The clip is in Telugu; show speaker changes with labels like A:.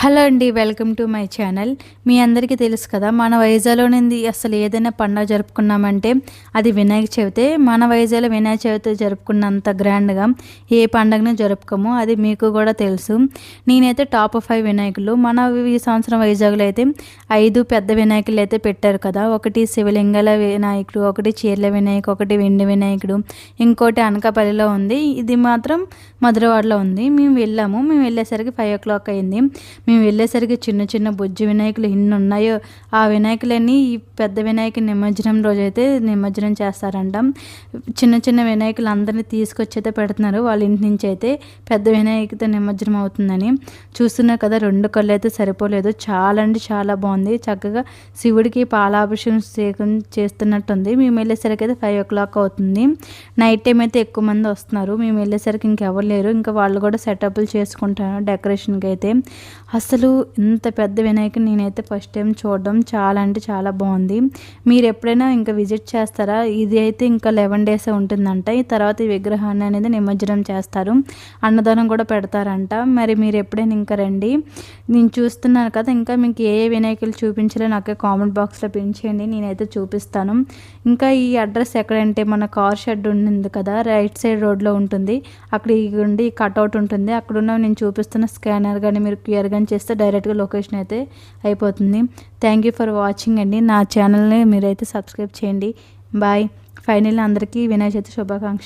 A: హలో అండి వెల్కమ్ టు మై ఛానల్. మీ అందరికీ తెలుసు కదా మన వైజాగ్లో నుండి అసలు ఏదైనా పండుగ జరుపుకున్నామంటే అది వినాయక చవితి మన వైజాగ్లో వినాయక చవితి జరుపుకున్నంత గ్రాండ్గా ఏ పండుగను జరుపుకోము అది మీకు కూడా తెలుసు. నేనైతే టాప్ ఫైవ్ వినాయకులు. మన ఈ సంవత్సరం వైజాగ్లో అయితే ఐదు పెద్ద వినాయకులు అయితే పెట్టారు కదా ఒకటి శివలింగాల వినాయకుడు ఒకటి చీరల వినాయకుడు ఒకటి వెండి వినాయకుడు ఇంకోటి అనకాపల్లిలో ఉంది. ఇది మాత్రం మధురవాడలో ఉంది. మేము వెళ్ళాము. మేము వెళ్ళేసరికి ఫైవ్ ఓ క్లాక్ అయింది. మేము వెళ్ళేసరికి చిన్న చిన్న బుజ్జి వినాయకులు ఎన్ని ఉన్నాయో ఆ వినాయకులన్నీ ఈ పెద్ద వినాయక నిమజ్జనం రోజైతే నిమజ్జనం చేస్తారంట. చిన్న చిన్న వినాయకులు అందరినీ తీసుకొచ్చి అయితే పెడుతున్నారు. వాళ్ళ ఇంటి నుంచి అయితే పెద్ద వినాయకుతో నిమజ్జనం అవుతుందని చూస్తున్నారు కదా. రెండు కళ్ళు అయితే సరిపోలేదు. చాలా అంటే చాలా బాగుంది. చక్కగా శివుడికి పాలాభిషేకం సేకం చేస్తున్నట్టుంది. మేము వెళ్ళేసరికి అయితే ఫైవ్ ఓ క్లాక్ అవుతుంది. నైట్ టైం అయితే ఎక్కువ మంది వస్తున్నారు. మేము వెళ్ళేసరికి ఇంకెవరు లేరు. ఇంకా వాళ్ళు కూడా సెటప్లు చేసుకుంటారు డెకరేషన్కి అయితే. అసలు ఇంత పెద్ద వినాయకుని నేనైతే ఫస్ట్ టైం చూడడం. చాలా అంటే చాలా బాగుంది. మీరు ఎప్పుడైనా ఇంకా విజిట్ చేస్తారా? ఇది అయితే ఇంకా లెవెన్ డేస్ ఉంటుందంట. ఈ తర్వాత ఈ విగ్రహాన్ని అనేది నిమజ్జనం చేస్తారు. అన్నదానం కూడా పెడతారంట. మరి మీరు ఎప్పుడైనా ఇంకా రండి. నేను చూస్తున్నాను కదా ఇంకా మీకు ఏ ఏ వినాయకులు చూపించాలో నాకు కామెంట్ బాక్స్లో పెంచేయండి నేనైతే చూపిస్తాను. ఇంకా ఈ అడ్రస్ ఎక్కడంటే మన కార్ షెడ్ ఉంది కదా రైట్ సైడ్ రోడ్లో ఉంటుంది. అక్కడ ఉండి కట్అవుట్ ఉంటుంది. అక్కడున్న నేను చూపిస్తున్న స్కానర్ కానీ మీరు క్యూఆర్ కానీ చేస్తే డైరెక్ట్గా లొకేషన్ అయితే అయిపోతుంది. థ్యాంక్ యూ ఫర్ వాచింగ్ అండి. నా ఛానల్ని మీరైతే సబ్స్క్రైబ్ చేయండి. బాయ్ ఫైనల్ అందరికీ వినాయక చవితి శుభాకాంక్ష